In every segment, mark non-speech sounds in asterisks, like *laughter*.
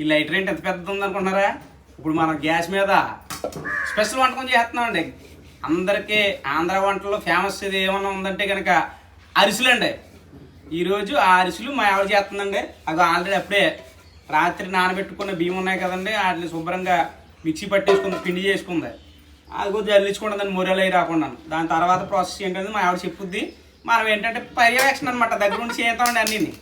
ఈ లైటర్ ఏంటి ఎంత పెద్దది ఉందనుకుంటున్నారా ఇప్పుడు మనం గ్యాస్ మీద స్పెషల్ వంటకం చేస్తున్నాం అండి అందరికీ ఆంధ్ర వంటల్లో ఫేమస్ ఇది ఏమన్నా ఉందంటే కనుక అరిసెలు అండి ఈరోజు ఆ అరిసెలు మా ఆవిడ చేస్తుందండి. అది ఆల్రెడీ అప్పుడే రాత్రి నానబెట్టుకున్న బియ్యం ఉన్నాయి కదండి వాటిని శుభ్రంగా మిక్సీ పట్టేసుకుంది పిండి చేసుకుంది. అది కొద్దిగా జల్లించుకుంటుందండి మొరలు అయి రాకుండా దాని తర్వాత ప్రాసెస్ ఏంటంటే మా ఆవిడ చెప్పుద్ది. మనం ఏంటంటే పర్యవేక్షణ అనమాట దగ్గర నుంచి చేస్తామండి అన్నీ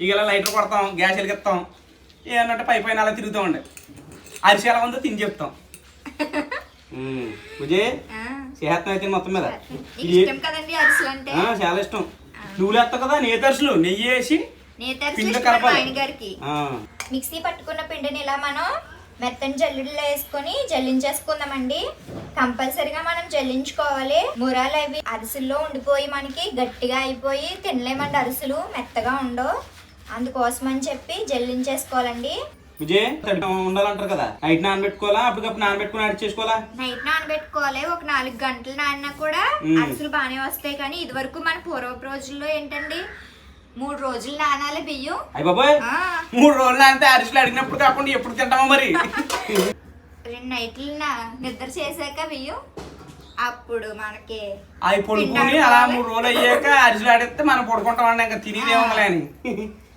ఇక ఇలా లైటర్ కొడతాం గ్యాస్ వెలిగిస్తాం. ఏమన్నట్టు పై పైన అలా తిరుగుతామండి అరిసి ఎలా ఉందో తిని చెప్తాం. విజయ్ ఆ, చేస్తాం అయితే మొత్తం మీద. నీకు ఇది ఇష్టం కదండి అరిసెలు అంటే? ఆ, చాలా ఇష్టం. నువ్వులు వేస్తావు కదా నేతి అరిసెలు. నెయ్యి వేసి పిండి కలపాలి. మిక్సీ పట్టుకున్న పిండిని ఇలా మనం మెత్తని జల్లుడిలో వేసుకొని జల్లించేసుకుందామండి. కంపల్సరిగా మనం జల్లించుకోవాలి. మురాలు అవి అరిసెల్లో ఉండిపోయి మనకి గట్టిగా అయిపోయి తినలేమండి అరిసెలు. మెత్తగా ఉండవు. అందుకోసం అని చెప్పి జల్లించేసుకోవాలండి. విజయ్ ఉండాలంటారు కదా? నైట్ నానబెట్టుకోవాలా? అప్పటికప్పుడు నానబెట్టుకుని యాడ్ చేసుకోవాలా? నైట్ నానబెట్టుకోవాలి. ఒక నాలుగు గంటలు నానినా కూడా మ్మ్. అరిసెలు బాగానే వస్తాయి. కానీ ఇదివరకు మన పూర్వపు రోజుల్లో ఏంటండి? మూడు రోజులు నానాలి బియ్యం. అయ్య బాబాయ్! మూడు రోజులు అంటే అరిసెలు అడిగినప్పుడు కాకుండా ఎప్పుడు తింటామో మరి? రెండు నైట్లు నిద్ర చేశాక బియ్యం. అప్పుడు మనకి అవి పడుకుని అలా మూడు రోజులు అయ్యాక అరిసెలు ఆడిస్తే మనం పడుకుంటామండి ఇంకా తినేదేముందిలే అని.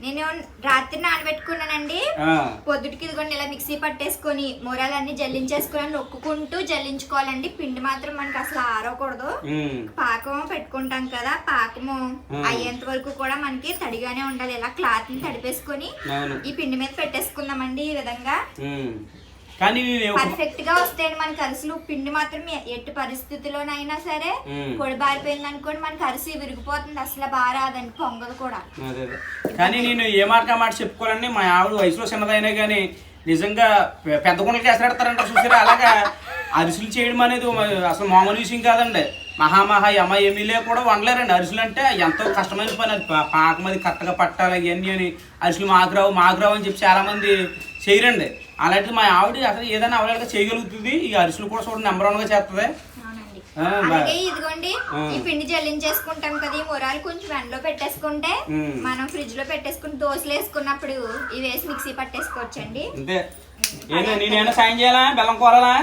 నేను రాత్రి నానబెట్టుకున్నానండి. పొద్దుటికి ఇదిగోండి ఇలా మిక్సీ పట్టేసుకొని మూరాలన్నీ జల్లించేసుకొని నొక్కుంటూ జల్లించుకోవాలండి. పిండి మాత్రం మనకి అసలు ఆరకూడదు. ఉమ్, పాకం పెట్టుకుంటాం కదా పాకము. అయ్యేంత వరకు కూడా మనకి తడిగానే ఉండాలి. ఇలా క్లాత్ని తడిపేసుకొని ఈ పిండి మీద పెట్టేసుకుందామండి ఈ విధంగా. కానీ నేను పర్ఫెక్ట్గా వస్తాయండి. మనకి అరిసెలు పిండి మాత్రం ఎట్టి పరిస్థితిలోనైనా సరే Hmm. పొడి బారిపోయింది అనుకోండి మనకి అరిసి విరిగిపోతుంది. అసలు బాగా రాదండి పొంగదు కూడా. అదే. కానీ నేను ఏ మాట మాట చెప్పుకోవాలండి మా ఆవిడ వయసులో చిన్నదైనా కానీ నిజంగా పెద్ద గుండెలకి ఎసరెడతారంట చూసారా? అలాగా అరిసెలు చేయడం అనేది అసలు మామూలు విషయం కాదండి. మహామహా యమ ఎమ్మెల్యే కూడా వండలేరండి. అరిసెలు అంటే ఎంతో కష్టమైన పని అది. పాకం అది కరెక్ట్గా పట్టాలి ఇవన్నీ అని అరిసెలు మాకు రావు మాకు రావు అని చెప్పి చాలా మంది చేయరండి. అలాంటిది మా ఆవిడ అసలు ఏదైనా అవలేక చేయగలుగుతుంది. ఈ అరిసెలు కూడా చూడండి నెంబర్ వన్గా చేస్తుంది. అవునండి. ఆ, బా- అలాగే ఇదిగోండి. ఈ పిండి జల్లించేసుకుంటాం కదా ఈ మురాలు కొంచెం ఎండలో పెట్టేసుకుంటే. మనం ఫ్రిడ్జ్లో పెట్టేసుకుని దోశలు వేసుకున్నప్పుడు ఇవి వేసి మిక్సీ పట్టేసుకోవచ్చండి. అంతే. నేనేమైనా సాయం చేయాలా? బెల్లం కూరాలా.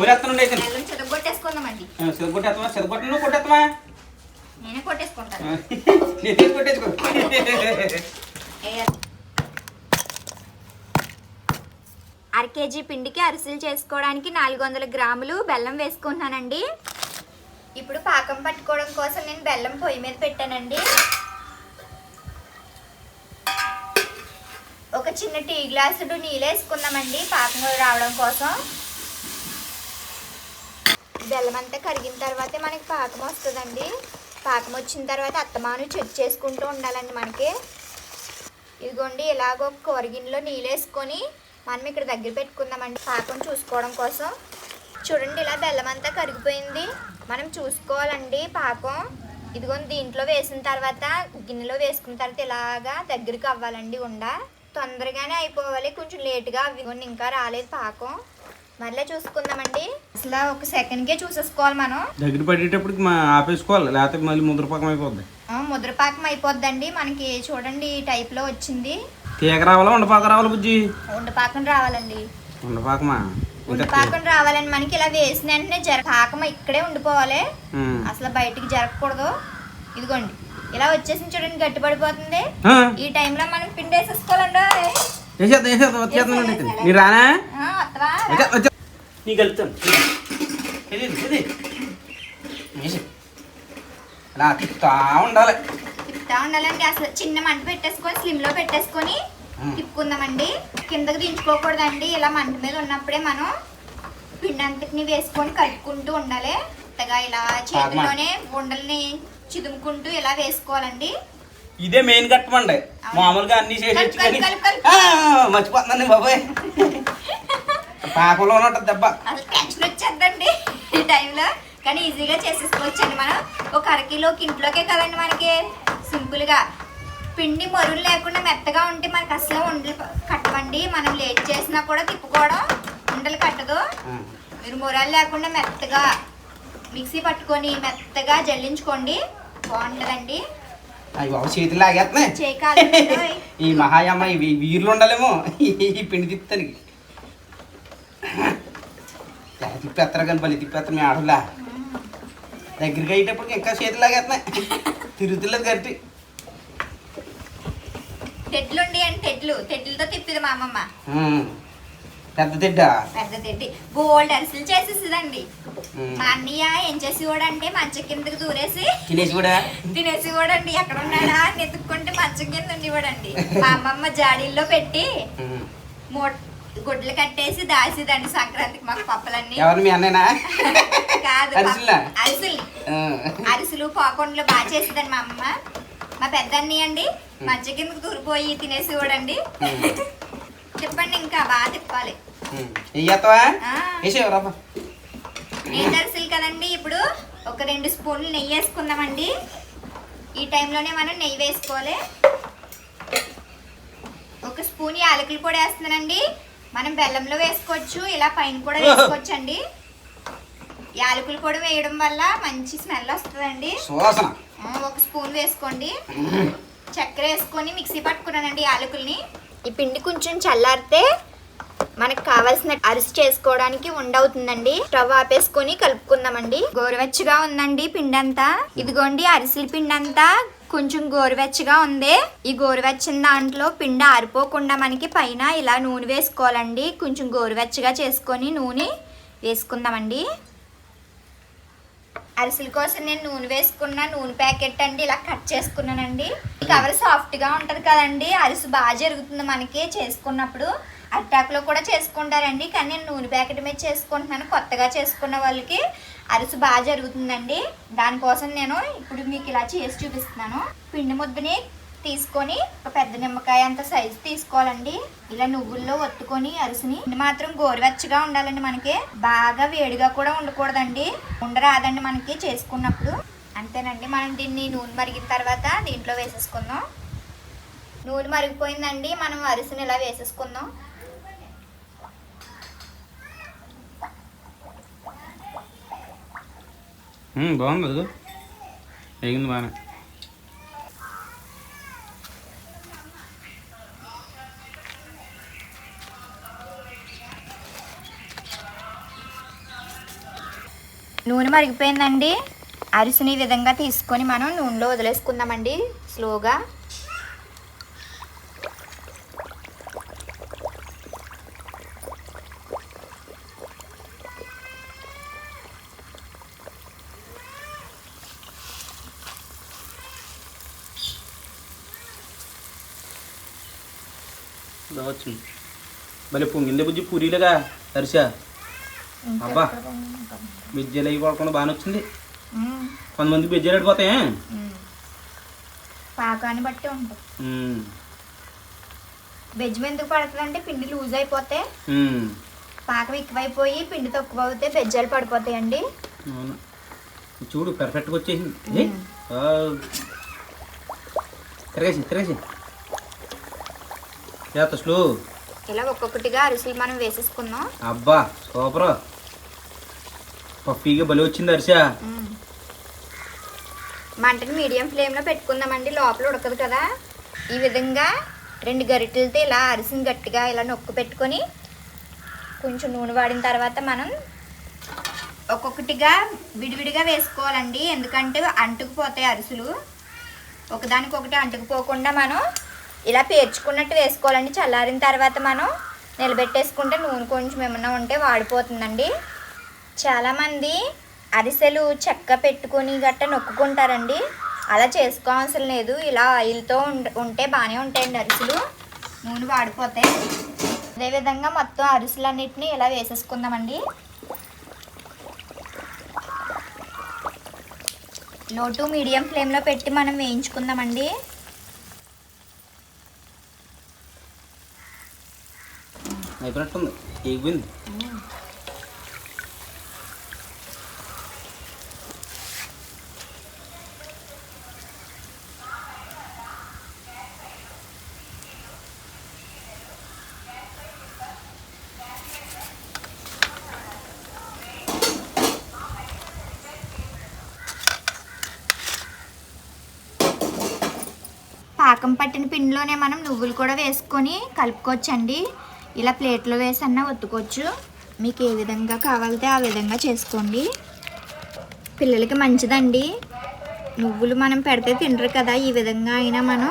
ఊరేస్తుండే అయితే చెదగొట్టేసుకుందామండి నువ్వు కొట్టేస్తావా నేనే కొట్టేసుకుంటాను. *laughs* కొట్టేసుకో ఏ- అర కేజీ పిండికి అరిసెలు చేసుకోవడానికి నాలుగు వందల గ్రాములు బెల్లం వేసుకుంటున్నానండి. ఇప్పుడు పాకం పట్టుకోవడం కోసం నేను బెల్లం పొయ్యి మీద పెట్టానండి. ఒక చిన్న టీ గ్లాసుడు నీళ్ళు వేసుకుందామండి పాకం రావడం కోసం. బెల్లం అంతా కరిగిన తర్వాతే మనకి పాకం వస్తుందండి. పాకం వచ్చిన తర్వాత అత్తమాను చెక్ చేసుకుంటూ ఉండాలండి మనకి. ఇదిగోండి ఇలాగ ఒక కూరగిన్నెలో నీళ్ళు వేసుకొని మనం ఇక్కడ దగ్గర పెట్టుకుందామండి. పాకం చూసుకోవడం కోసం. చూడండి ఇలా బెల్లం అంతా కరిగిపోయింది. మనం చూసుకోవాలండి పాకం ఇదిగోండి దీంట్లో వేసిన తర్వాత గిన్నెలో వేసుకున్న తర్వాత ఇలాగా దగ్గరికి అవ్వాలండి ఉండ. తొందరగానే అయిపోవాలి. కొంచెం లేట్గా అవి ఇంకా రాలేదు పాకం మళ్ళీ చూసుకుందామండి. అసలు ఒక సెకండ్కే చూసేసుకోవాలి మనం. దగ్గర పడేటప్పటికి మా ఆపేసుకోవాలి. లేకపోతే మళ్ళీ ముద్రపకం అయిపోద్ది. ముద్రపాకం అయిపోద్దండి. మనకి చూడండి ఈ టైప్లో వచ్చింది. తీగ రావాలా ఉండపాక రావాలా బుజ్జి? ఉండపాకం రావాలండి. ఉండపాకమా? ఉండపాకం రావాలని మనకి ఇలా వేసిన వెంటనే జర పాకం ఇక్కడే ఉండిపోవాలి. అసలు బయటికి జరగకూడదు. ఇదిగోండి ఇలా వచ్చేసి చూడండి గట్టి పడిపోతుంది ఆ, ఈ టైంలో మనం పిండి వేసేసుకోవాలండి వేసేద్దాం వేసేద్దాం వచ్చేద్దాం అండి. ఇక్కడ. మీరు రానా? నీ కలుపుతాను అలా తిప్పుతా ఉండాలి. తిప్పుతా ఉండాలండి అసలు చిన్న మంట పెట్టేసుకొని స్లిమ్లో పెట్టేసుకొని తిప్పుకుందామండి. కిందకి దించుకోకూడదండి. ఇలా మంట మీద ఉన్నప్పుడే మనం పిండి అంతటిని వేసుకొని కలుపుకుంటూ ఉండాలి. కొత్తగా ఇలా చేతిలోనే ఉండల్ని చిదుముకుంటూ ఇలా వేసుకోవాలండి. ఇదే మెయిన్ కట్టమండి. మామూలుగా అన్ని. ఆ, మర్చిపోతున్నాను బాబాయ్. పాకంలో ఉంటుంది దెబ్బ. అసలు టెన్షన్ వచ్చేద్దండి ఈ టైంలో కానీ ఈజీగా చేసేసుకోవచ్చండి మనం. ఒక అరకిలోకి ఇంట్లోకే కదండి మనకి. సింపుల్గా. పిండి మరులు లేకుండా మెత్తగా ఉంటే మనకి అసలు ఉండలు కట్టమండి. మనం లేట్ చేసినా కూడా తిప్పుకోవడం ఉండలు కట్టదు. మీరు మురాలు లేకుండా మెత్తగా మిక్సీ పట్టుకొని మెత్తగా జల్లించుకోండి. బాగుంటుందండి. అవి బాబు చేతులు లాగేస్తున్నాయి. *laughs* ఈ మహాయమ్మ ఇవి వీర్లు ఉండాలేమో. ఈ పిండి తిప్పుతానికి తిప్పేస్తారు కానీ బలి తిప్పేస్తారు మీ ఆడలా దగ్గరికి అయ్యేటప్పటికి ఇంకా చేతులు లాగేస్తున్నాయి. *laughs* తిరుగుతులేదు గట్టి తెడ్లు ఉండి అని తెడ్లు. తెడ్లతో తిప్పిది మా అమ్మమ్మ. పెద్ద తిడ్డ? పెద్ద తెడ్డి. బోల్డ్ అరిసెలు చేసేసిదండి. మా అన్నయ్య ఏం చేసి కూడా అంటే మంచం కిందకి దూరేసి తినేసి కూడా? తినేసి కూడా అండి ఎక్కడ ఉన్నాడా అని ఎత్తుక్కుంటే మంచం కింద ఉండేవాడండి. మా అమ్మమ్మ జాడీల్లో పెట్టి. మూట గుడ్లు కట్టేసి దాసిదండి సంక్రాంతికి మాకు పప్పలన్నీ. ఎవరు మీ అన్నయ్యనా? కాదు అరిసెలా? అరిసెలు పాకొండలు బాగా చేసేదండి మా అమ్మ. మా పెద్ద అన్నయ్య అండి మంచం కిందకి దూరిపోయి తినేసి కూడండి ఉమ్. చెప్పండి ఇంకా బాగా తిప్పాలి. నెయ్యి అరిసెలు కదండి ఇప్పుడు ఒక రెండు స్పూన్లు నెయ్యి వేసుకుందామండి. ఈ టైంలోనే మనం నెయ్యి వేసుకోవాలి. ఒక స్పూన్ యాలకులు కూడా వేస్తున్నానండి. మనం బెల్లంలో వేసుకోవచ్చు ఇలా పైన కూడా వేసుకోవచ్చు అండి యాలకులు కూడా వేయడం వల్ల మంచి స్మెల్ వస్తుందండి. ఒక స్పూన్ వేసుకోండి. చక్కెర వేసుకొని మిక్సీ పట్టుకున్నానండి యాలకుల్ని. ఈ పిండి కొంచెం చల్లారితే మనకు కావాల్సిన అరిసి చేసుకోవడానికి ఉండవుతుందండి. స్టవ్ ఆపేసుకొని కలుపుకుందామండి. గోరువెచ్చగా ఉందండి పిండి అంతా ఇదిగోండి అరిసెల పిండి అంతా కొంచెం గోరువెచ్చగా ఉంది. ఈ గోరువెచ్చని దాంట్లో పిండి ఆరిపోకుండా మనకి పైన ఇలా నూనె వేసుకోవాలండి. కొంచెం గోరువెచ్చగా చేసుకొని నూనె వేసుకుందామండి. అరిసెల కోసం నేను నూనె వేసుకున్న నూనె ప్యాకెట్ అండి ఇలా కట్ చేసుకున్నానండి. కవర్ సాఫ్ట్గా ఉంటుంది కదండి అరిసె బాగా జరుగుతుంది మనకి చేసుకున్నప్పుడు. అట్టాకులో కూడా చేసుకుంటారండి కానీ నేను నూనె ప్యాకెట్ మీద చేసుకుంటున్నాను కొత్తగా చేసుకున్న వాళ్ళకి అరిసె బాగా జరుగుతుందండి. దానికోసం నేను ఇప్పుడు మీకు ఇలా చేసి చూపిస్తున్నాను. పిండి ముద్దని తీసుకొని ఒక పెద్ద నిమ్మకాయ అంత సైజు తీసుకోవాలండి. ఇలా నువ్వుల్లో ఒత్తుకొని అరిసిని మాత్రం గోరువెచ్చగా ఉండాలండి మనకి. బాగా వేడిగా కూడా ఉండకూడదండి. ఉండరాదండి మనకి చేసుకున్నప్పుడు. అంతేనండి మనం దీన్ని నూనె మరిగిన తర్వాత దీంట్లో వేసేసుకుందాం. నూనె మరిగిపోయిందండి మనం అరిసిని ఇలా వేసేసుకుందాం. బాగుంది వేగింది బాగానే. నూనె మరిగిపోయిందండి. అరిసిని ఈ విధంగా తీసుకొని మనం నూనెలో వదిలేసుకుందామండి స్లోగా. భలే పొంగిందే బుజ్జి పూరీలుగా అరిసా. అబ్బా. బిజ్జలు అవి పడకుండా బాగానే వచ్చింది. కొంతమంది బిజ్జలు అడిపోతాయి మ్మ్. పాకాన్ని బట్టి ఉంటుంది వెజ్ ఎందుకు పడుతుందంటే పిండి లూజ్ అయిపోతే పాకం ఎక్కువైపోయి పిండి తక్కువ అవుతే బెజ్జాలు పడిపోతాయండి. చూడు పర్ఫెక్ట్గా వచ్చేసింది. తిరగేసి తిరగేసి. చేత స్లో. ఇలా ఒక్కొక్కటిగా అరిసెలు మనం వేసేసుకుందాం. అబ్బా సూపర్. పఫీగా బలి వచ్చింది అరిసా మంటని మీడియం ఫ్లేమ్లో పెట్టుకుందామండి లోపల ఉడకదు కదా. ఈ విధంగా రెండు గరిటెలతో ఇలా అరిసిని గట్టిగా ఇలా నొక్కు పెట్టుకొని కొంచెం నూనె వాడిన తర్వాత మనం ఒక్కొక్కటిగా విడివిడిగా వేసుకోవాలండి. ఎందుకంటే అంటుకుపోతాయి అరిసెలు. ఒకదానికొకటి అంటుకుపోకుండా మనం ఇలా పేర్చుకున్నట్టు వేసుకోవాలండి. చల్లారిన తర్వాత మనం నిలబెట్టేసుకుంటే నూనె కొంచెం ఏమన్నా ఉంటే వాడిపోతుందండి. చాలామంది అరిసెలు చెక్క పెట్టుకొని గట్ట నొక్కుకుంటారండి. అలా చేసుకోవాల్సిన లేదు. ఇలా ఆయిల్తో ఉంటే బాగానే ఉంటాయండి అరిసెలు. నూనె వాడిపోతే అదేవిధంగా మొత్తం అరిసెలన్నిటిని ఇలా వేసేసుకుందామండి. లో టు మీడియం ఫ్లేమ్లో పెట్టి మనం వేయించుకుందామండి. అయిపోయినట్టుంది. పాకం పట్టిన పిండిలోనే మనం నువ్వులు కూడా వేసుకొని కలుపుకోవచ్చండి. ఇలా ప్లేట్లో వేసన్నా ఒత్తుకోవచ్చు. మీకు ఏ విధంగా కావాలితే ఆ విధంగా చేసుకోండి. పిల్లలకి మంచిదండి. నువ్వులు మనం పెడితే తినరు కదా ఈ విధంగా అయినా మనం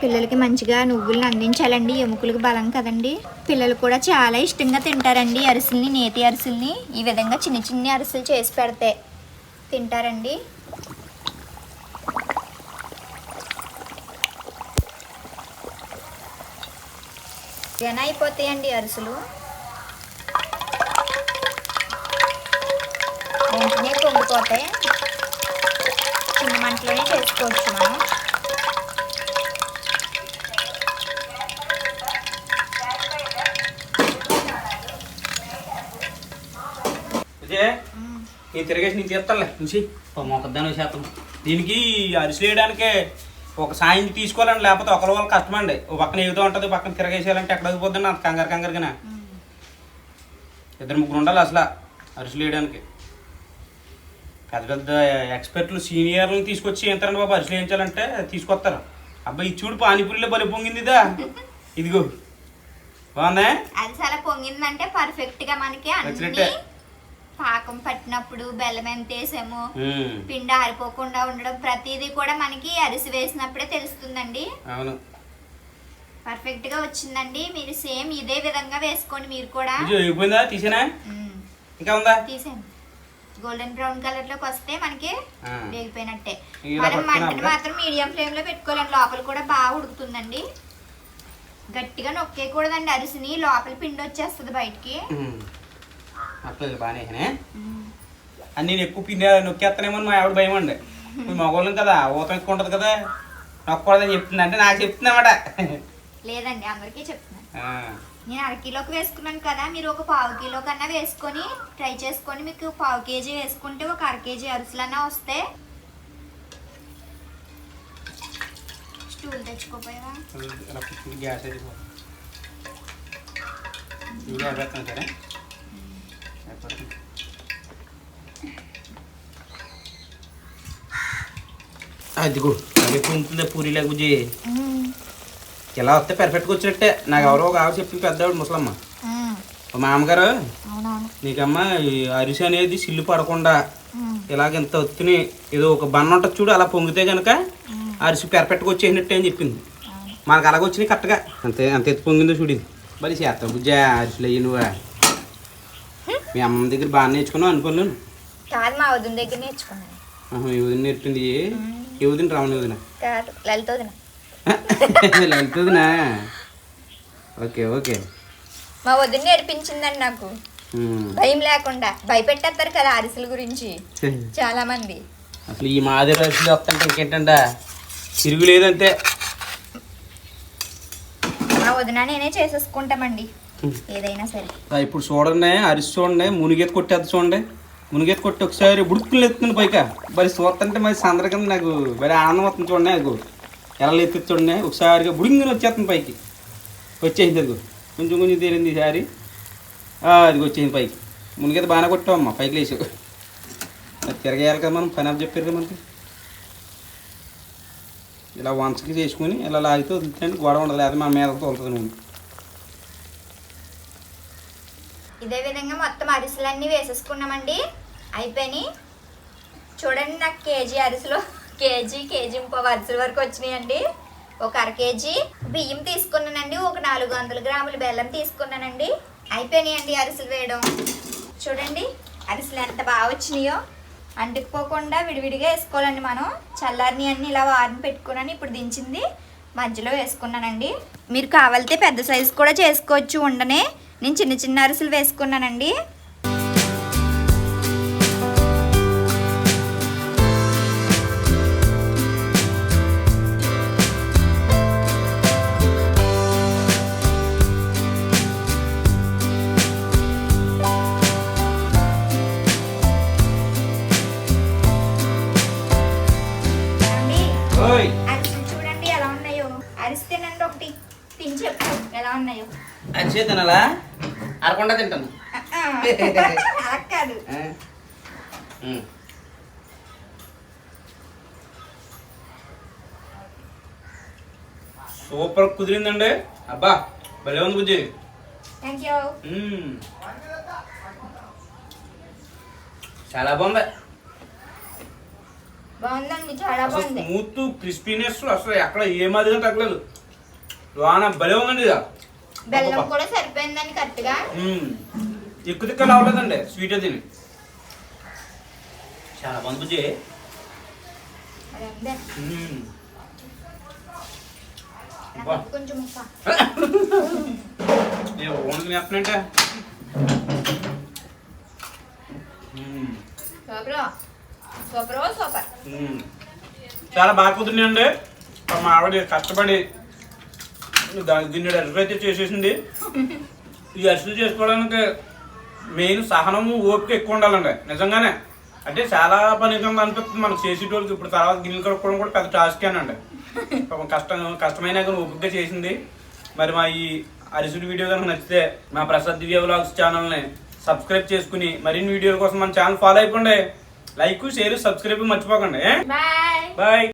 పిల్లలకి మంచిగా నువ్వులను అందించాలండి. ఎముకలకు బలం కదండి. పిల్లలు కూడా చాలా ఇష్టంగా తింటారండి అరిసెల్ని నేతి అరిసెల్ని. ఈ విధంగా చిన్న చిన్న అరిసెలు చేసి పెడితే తింటారండి. జన అయిపోతాయండి అరిసెలు. వెంటనే పొంగిపోతాయి చిన్న మంటలోనే చేసుకోవచ్చు మనం. నేను తిరిగేసి నీకు తీస్తానులే. చూసి మొక్కదాని శాతం దీనికి అరిసి వేయడానికి ఒక సాయం తీసుకోవాలండి లేకపోతే ఒకరి వాళ్ళు కష్టమండి. ఓ పక్కన ఎగుతూ ఉంటుంది పక్కన తిరగేసేయాలంటే ఎక్కడ అయిపోద్దండి అంత కంగారు కంగారుగానే. ఇద్దరు ముగ్గురు ఉండాలి అసలు అరిసెలు వేయడానికి. పెద్ద పెద్ద ఎక్స్పర్ట్లు సీనియర్లను తీసుకొచ్చి ఎంతరండి బాబు? అరిసెలు వేయించాలంటే తీసుకొస్తారు. అబ్బాయి ఇది చూడు పానీపూరిలో బలి పొంగింది ఇదా ఇదిగో. బాగుందా అది చాలా పొంగిందంటే పర్ఫెక్ట్గా మనకి అన్ని. పాకం పట్టినప్పుడు బెల్లం ఎంత వేసాము పిండి ఆరిపోకుండా ఉండడం ప్రతిదీ కూడా మనకి అరిసి వేసినప్పుడే తెలుస్తుందండి. అవును. పర్ఫెక్ట్గా వచ్చిందండి. మీరు సేమ్ ఇదే విధంగా వేసుకోండి మీరు కూడా. తీసేనా. ఇంకా ఉందా? తీసేయండి. గోల్డెన్ బ్రౌన్ కలర్లోకి వస్తే మనకి. వేగిపోయినట్టే. మనం మంటని? మాత్రం మీడియం ఫ్లేమ్లో పెట్టుకోవాలండి లోపల కూడా బాగా ఉడుకుతుందండి. గట్టిగా నొక్కేయకూడదండి. అరిసిని లోపల పిండి వచ్చేస్తుంది బయటికి. అట్లేదు బాగానే. అని నేను ఎక్కువ పిండి నొక్కేస్తానేమో మా ఆవిడ భయం అండి. మీ మగవాళ్ళం కదా ఊతం ఎక్కువ ఉంటుంది కదా నొక్కకూడదని చెప్తుంది అంటే నాకు చెప్తుంది అనమాట లేదండి అందరికీ చెప్తున్నాను నేను అర కిలోకి వేసుకున్నాను కదా మీరు ఒక పావు కిలో కన్నా వేసుకొని ట్రై చేసుకొని మీకు పావు కేజీ వేసుకుంటే ఒక అర కేజీ అరిసెలన్నా వస్తే. స్టూల్ తెచ్చుకోపోయావా? గ్యాస్ సరే. అదిగో అది పొందుతుంది పూరి లేకపోతే ఇలా వస్తే పర్ఫెక్ట్గా వచ్చినట్టే. నాకు ఎవరో ఒక ఆవిడ చెప్పి పెద్దవాడు ముసలమ్మ. మామగారు నీకమ్మ అరిసి అనేది సిల్లు పడకుండా ఇలాగ ఇంత ఒత్తిని ఏదో ఒక బన్న ఉంటుంది చూడు అలా పొంగితే కనుక అరిసి పెర్ఫెక్ట్గా వచ్చేసినట్టే అని చెప్పింది. మనకు అలాగ వచ్చినాయి కరెక్ట్గా అంతే అంత ఎత్తు పొంగిందో చూడింది మరి చేస్తావు బుజ్జా అరిసెలు అయ్యి నువ్వా? మీ అమ్మ దగ్గర బాగా నేర్చుకున్నావు అనుకోలేను కాదు మా వదిన దగ్గర నేర్చుకున్నాను. ఈ వదిన నేర్పింది ఏ? వదిన? రావణ వదిన? కాదు లలిత వదిన. *laughs* వెళ్తుందినా ఓకే ఓకే. మా వదిన నేర్పించిందండి నాకు. భయం లేకుండా. భయపెట్టేస్తారు కదా అరిసెల గురించి. *laughs* చాలా మంది అసలు ఈ మాదిరి అరిసెలు వస్తుంటే ఇంకేంటంటే తిరుగులేదంతే మా వదిన నేనే చేసేసుకుంటామండి. ఏదైనా సరే. ఇప్పుడు చూడండి అరిసి చూడండి మునిగేత కొట్టేది చూడండి. మునిగేత కొట్టి ఒకసారి బుడుక్కులు ఎత్తుంది పైక. మరి చూస్తుంటే మరి సందర కింద నాకు మరి ఆనందం వస్తుంది చూడండి నాకు. ఎలా ఎత్తుంది చూడండి ఒకసారిగా బుడింగిని వచ్చేస్తుంది పైకి. వచ్చేసింది అది కొంచెం కొంచెం తేలింది ఈసారి అది వచ్చేసింది పైకి. మునిగేత బాగానే కొట్టామమ్మా పైకి లేచి తిరగేయాలి కదా మనం పని చెప్పారు కదా మనకి? ఇలా వంచకి చేసుకుని ఇలా లాగితే వదులుతాండి గొడవ ఉండదు లేదా మన మీద తోలుతుంది నువ్వు. ఇదే విధంగా మొత్తం అరిసెలన్నీ వేసేసుకున్నామండి. అయిపోయినాయి. చూడండి నాకు కేజీ అరిసెలు. కేజీ కేజీ ఇంకో అరిసెల వరకు వచ్చినాయండి. ఒక అర కేజీ బియ్యం తీసుకున్నానండి. ఒక నాలుగు వందల గ్రాముల బెల్లం తీసుకున్నానండి. అయిపోయినాయండి అరిసెలు వేయడం. చూడండి అరిసెలు ఎంత బాగా వచ్చినాయో. అంటుకుపోకుండా విడివిడిగా వేసుకోవాలండి మనం. చల్లారిని అన్ని ఇలా వారిని పెట్టుకున్నాను. ఇప్పుడు దించింది మధ్యలో వేసుకున్నానండి. మీరు కావాలితే పెద్ద సైజు కూడా చేసుకోవచ్చు ఉండనే. నేను చిన్న చిన్న అరిసెలు వేసుకున్నానండి ఏమండి? అరిసే తినాలా అరకుండా తింటాను. సూపర్ కుదిరిందండి. అబ్బా భలే ఉంది బుజ్జి. చాలా బాగుంది. స్మూత్ క్రిస్పీనెస్ అసలు ఎక్కడ ఏ మాదిరిగా తగ్గలేదు. లోన భలే ఉందండి ఇది. బెల్లం. కూడా మ్మ్. ఎక్కువ తిక్కలు అవ్వలేదండి స్వీట్ తిని. చాలా అది. నాకు వా. కొంచెం ఓన్కి చాలా బాగా కుదిరినాయండి. మా ఆవిడ కష్టపడి దీన్ని అరిసెలు అయితే చేసేసింది. ఈ అరిసెలు చేసుకోవడానికి మెయిన్ సహనము ఓపిక ఎక్కువ ఉండాలండి. నిజంగానే. అంటే చాలా పని అనిపిస్తుంది మనకు చేసేటోళ్ళకి. ఇప్పుడు తర్వాత గిన్నెలు కడుక్కోవడం కూడా పెద్ద టాస్కేనండి పాపం కష్టం కష్టమైనా కానీ ఓపికగా చేసింది. మరి మా ఈ అరిసుడు వీడియో కనుక నచ్చితే మా ప్రసాద్ దివ్య వ్లాగ్స్ ఛానల్ని సబ్స్క్రైబ్ చేసుకుని మరిన్ని వీడియోల కోసం మన ఛానల్ ఫాలో అయిపోండి. లైక్ షేర్ సబ్స్క్రైబ్ మర్చిపోకండి. బాయ్.